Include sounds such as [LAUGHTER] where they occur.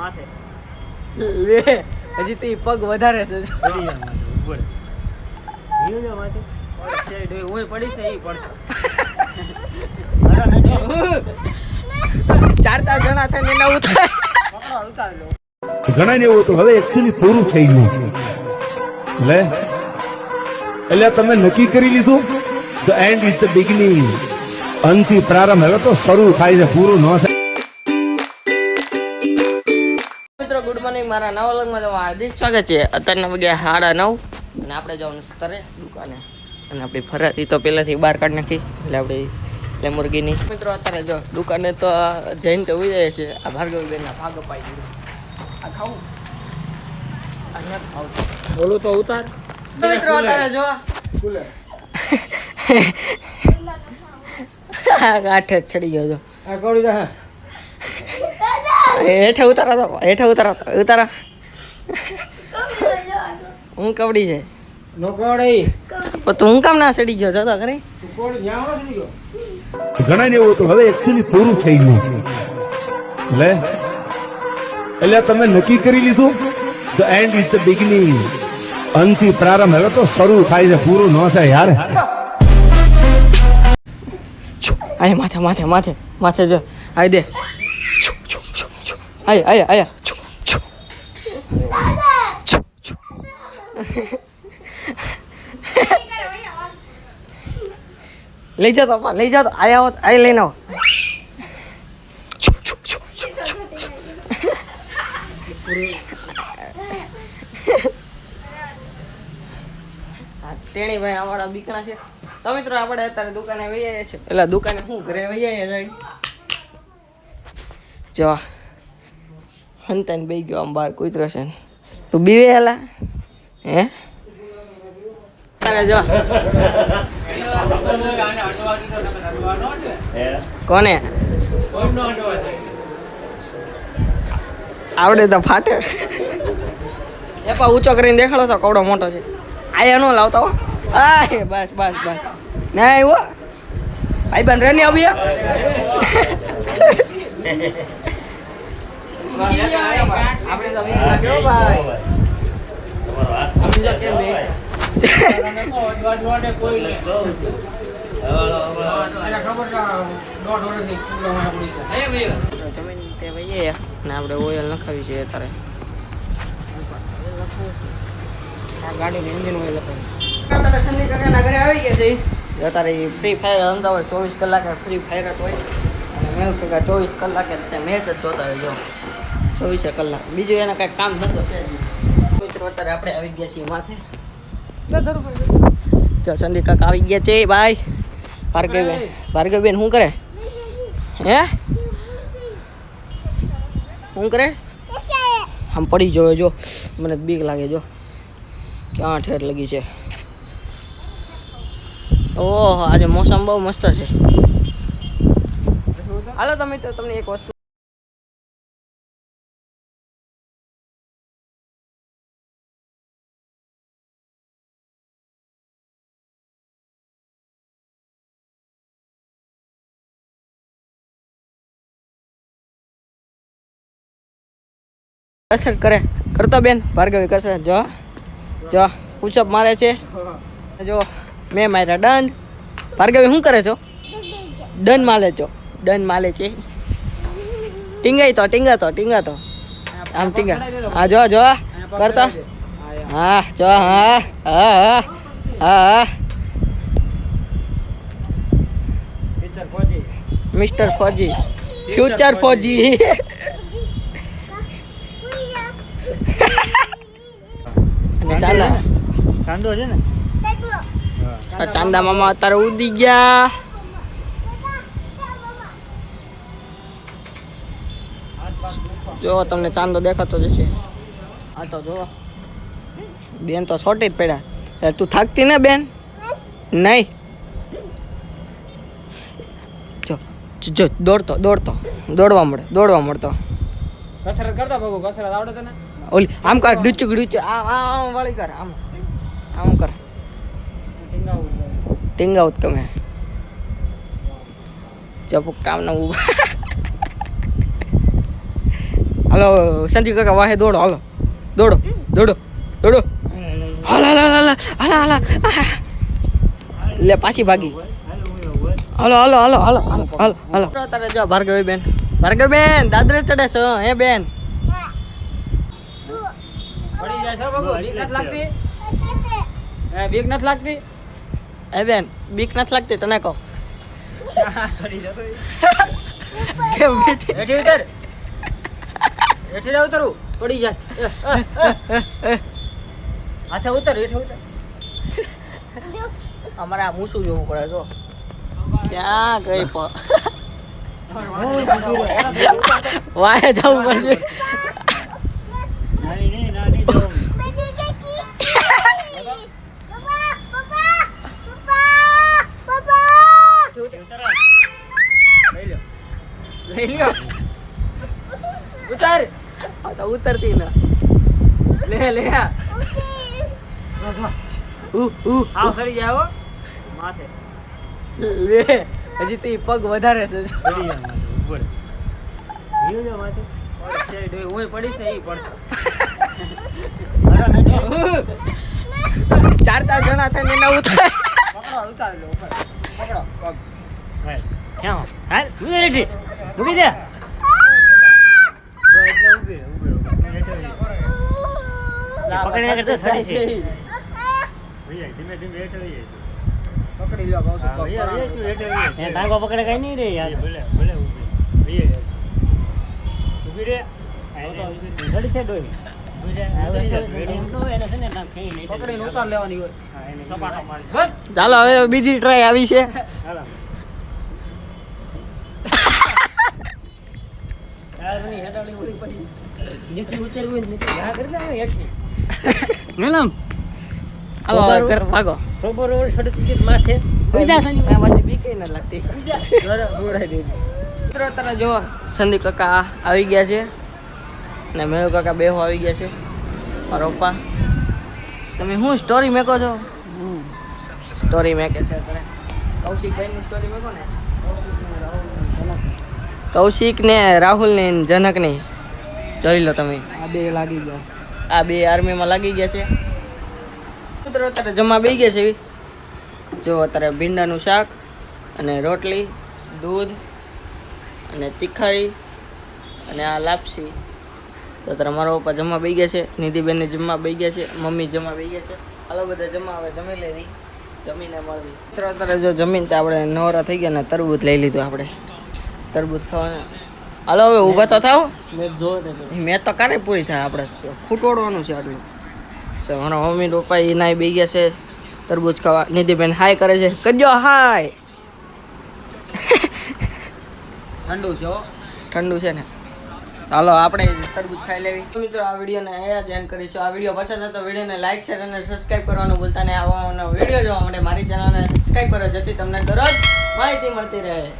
માથે લે હજી તો પગ વધારે છે. ઉપર હિયો જા પડશે ડોય ઓય પડીશ ને ઈ પડશે. [LAUGHS] ચાર ચાર જણા છે ને એના ઉતાર. ઉતાર ઘણા ને એવું હતું હવે એકચ્યુઅલી પૂરું થઈ ગયું. લે? એટલે તમે નક્કી કરી લીધું? The end is the beginning અંતથી પ્રારંભ. હવે તો શરૂ થાય છે પૂરું ન થાય. મારા નવા લગ્નમાં તમારું હાર્દિક સ્વાગત છે. અત્યારના વાગ્યા સાડા નવ અને આપણે જવાનું સ્તરે દુકાને. અને આપણી ફરાતી તો પહેલાંથી બહાર કાઢી નાખી. એટલે આપણી લેમોર્ગીની મિત્રો અત્યારે જો દુકાને તો જઈને તો ઉઈ જાય છે. આ ભાર્ગવીબેનના ભાગ અપાઈ દીધો આ ખાવું? અને ખાવું. બોલું તો ઉતાર. મિત્રો અત્યારે જો. [LAUGHS] ચડી ગયો જો. આ કોડી દા હેઠે ઉતારા તો હેઠે ઉતારા તો ઉતારા. હું કવડી છે? નો કોડી तो પણ તું કામ ના સડી ગયો? જો તો ખરી ઘણા ને એવું હવે એકચ્યુઅલી પૂરું થઈ ગયું. લે. એટલે તમે નક્કી કરી લીધું? The end is the beginning અંતથી પ્રારંભ. હવે તો શરૂ થાય છે પૂરું ન થાય યાર. છો આય માથે માથે માથે માથે જો આય દે. છો છો છો છો આય આય આય. છો છો. છો છો. લઈ જાઓ પપ્પા, લઈ જાઓ આય આવો આય લઈને આવો. હા, ટેણીભાઈ અમારા બીકણા છે. તો મિત્રો આપણે અત્યારે દુકાને આવ્યા છે એટલે દુકાને શું ઘરે આવ્યા જાય જો. હંતાને બે ગયો આમ બહાર કોઈ ત્રસે તું બીવે હેલા? હે? જો. કોને? આવડે તો ફાટે. એ પા ઊંચો કરીને દેખાડો તો કવડો મોટો છે. આ એનો લાવતો હો. આ બસ બસ બસ. ના આવ્યો ભાઈ બન રેની આવી આપણે તો વીસ લાગ્યો ભાઈ આપણે ઓઇલ નખાવી છે અત્યારે ગાડીનું કાકાના ઘરે આવી ગયા છે અત્યારે ફ્રી ફાયર અમદાવાદ ચોવીસ કલાકે ફ્રી ફાયર જ હોય. અને મેં ચોવીસ કલાકે મેચ જ જોતા હોય જો ચોવીસે કલાક. બીજું એના કાંઈ કામ ધંધો છે મિત્રો અત્યારે આપણે આવી ગયા છીએ માથે. જો સંદીપ કાકા આવી ગયા છે ભાઈ. ભાર્ગવબેન. ભાર્ગવબેન શું કરે? હે? શું કરે? આમ પડી જોયો જો. મને બીક લાગે જો. ક્યાં ઠેર લગી છે? ઓહો આજે મોસમ બહુ મસ્ત છે. હાલો તમે તો તમને એક વસ્તુ કસરત કરે. કરતો બેન ભાર્ગવી કસરત જો જો પુશઅપ મારે છે. જો મેં માર્યા દંડ ભાર્ગવી શું કરે છો? દંડ માલે છો. દંડ માલે છે. ટીંગાઈ તો ટીંગા તો ટીંગા તો. આમ ટીંગા. હા જો જો. કરતો. હા જો હા હા હા હા મિસ્ટર ફોજી ફ્યુચર ફોજી અને ચાંદા ચાંદો છે ને? ચાંદા મામા અત્યારે ઉડી ગયા. જો તમને ચાંદો દેખાતો જશે આ તો જો. બેન તો છોટી જ પડ્યા. તું થાકતી ને બેન? નહીં. જો જો દોડતો દોડતો. દોડવા મળે દોડવા મળતો. કસરત કરતા બગુ કસરત આવડે તને? ઓલી, આમ કર ડુચુક ડુચ આમ આમ વાળી કર, આમ. આમ કર. ટીંગાઉત ગમે ચપુક કામ ના ઊભા હાલો, સંજીવ કાકા, વાહે દોડો, હાલો. દોડો દોડો દોડો. હાલ હાલ હાલ હાલ હાલ લે, પાછી ભાગી. હાલો હાલો હાલો હાલો હાલો હાલો તારે જો ભાર્ગવી બેન ભાર્ગવી બેન દાદરે ચડે છો, હે, બેન? પડી જાય છો બાબુ બીક નથી લાગતી? હે બીક નથી લાગતી? એ બેન બીક નથી લાગતી તને કહો. ચડી જતો કેમ બેઠી હેઠી ઉતર. હેઠી ના ઉતરવું પડી જાય. એ, એ, એ. હાથે ઉતર હેઠે ઉતર. અમારે આ મૂસું જોવું પડે જો. ક્યાં ગઈ પ વાય જવું પડશે નાની નહીં નાની જો લઈ લ્યો લઈ લ્યો ઉતાર આ તો ઉતરતી ને. લે લે આવ સરી જાવ માથે. લે હજી તે પગ વધારે છે. ઉપર હીરો માથે હું પડીશ ને ઈ પડશે. ચાર ચાર જણા છે ને એના ઉતરે. પકડો ઉતાર લો પકડો પગ. હાલ. મૂકી રેઠી. મૂકી દે બસ એટલે ઊભી રહે, ઊભી રહે, ઊભી રહે. પકડીને કરતા સડી છે. ધીમે ધીમે હેઠે જાય. પકડી લ્યો કહું છું ભૈયા રે. તું હેઠે વહી જાય. ટાંગો પકડે કઈ નહીં રે યાર. ભલે ભલે ઊભી જાય. ઊભી રે સડી છે ડોઈ પકડીને ઉતાર લેવાની હોય. સપાટો મારી નીચે ચાલો હવે બીજી ટ્રાય આવી છે હાલો. હાલો હવે કર ભાગો ત્યાં પછી બીક નથી લાગતી. મિત્રો અત્યારે જો સંદીપ કાકા આવી ગયા છે ને મેહુ કાકા બેહો આવી ગયા છે મારા પપ્પા. તમે શું સ્ટોરી મેકો છો? સ્ટોરી મેકે છે અત્યારે. કૌશિકભાઈની સ્ટોરી મેકો ને? કૌશિક ને રાહુલ ને જનક ને જોઈ લો તમે. આ બે લાગી ગયા છે. આ બે આર્મીમાં લાગી ગયા છે. મિત્રો અત્યારે જમા બેસી ગયા છે. જો અત્યારે ભીંડાનું શાક અને રોટલી, દૂધ અને તીખારી અને આ લાપસી. તો અત્યારે મારા પપ્પા જમવા બેસી ગયા છે. નિધિબેનને જમવા બેસી ગયા છે. મમ્મી જમવા બેસી ગયા છે. હાલો બધા જમવા હવે જમી લેવી જમીને મળવી મિત્રો અત્યારે જો જમીન તો આપણે નવરા થઈ ગયા ને તરબૂચ લઈ લીધું આપણે. તરબૂચ ખાવાના. હાલો હવે ઊભા તો થાવ મેં તો ક્યારે પૂરી થાય આપણે ફૂટોડવાનું છે આટલું તો મારા મમ્મી પપ્પા એ નાઈ બે ગયા છે તરબૂચ ખાવા. નિધિબેન હાય કરે છે. કરજો હાય. ઠંડુ છે હો. ઠંડુ છે ને. ચાલો આપણે તરબૂચ ખાઈ લેવી. તો મિત્રો આ વિડીયોને અહીંયા જ એન્ડ કરીશું આ વીડિયો પસંદ હતો વિડીયોને લાઈક શેર અને સબસ્ક્રાઈબ કરવાનું ભૂલતા નહીં. આવવાનો વીડિયો જોવા માટે મારી ચેનલને સબસ્ક્રાઈબ કરો જેથી તમને દરરોજ માહિતી મળતી રહે.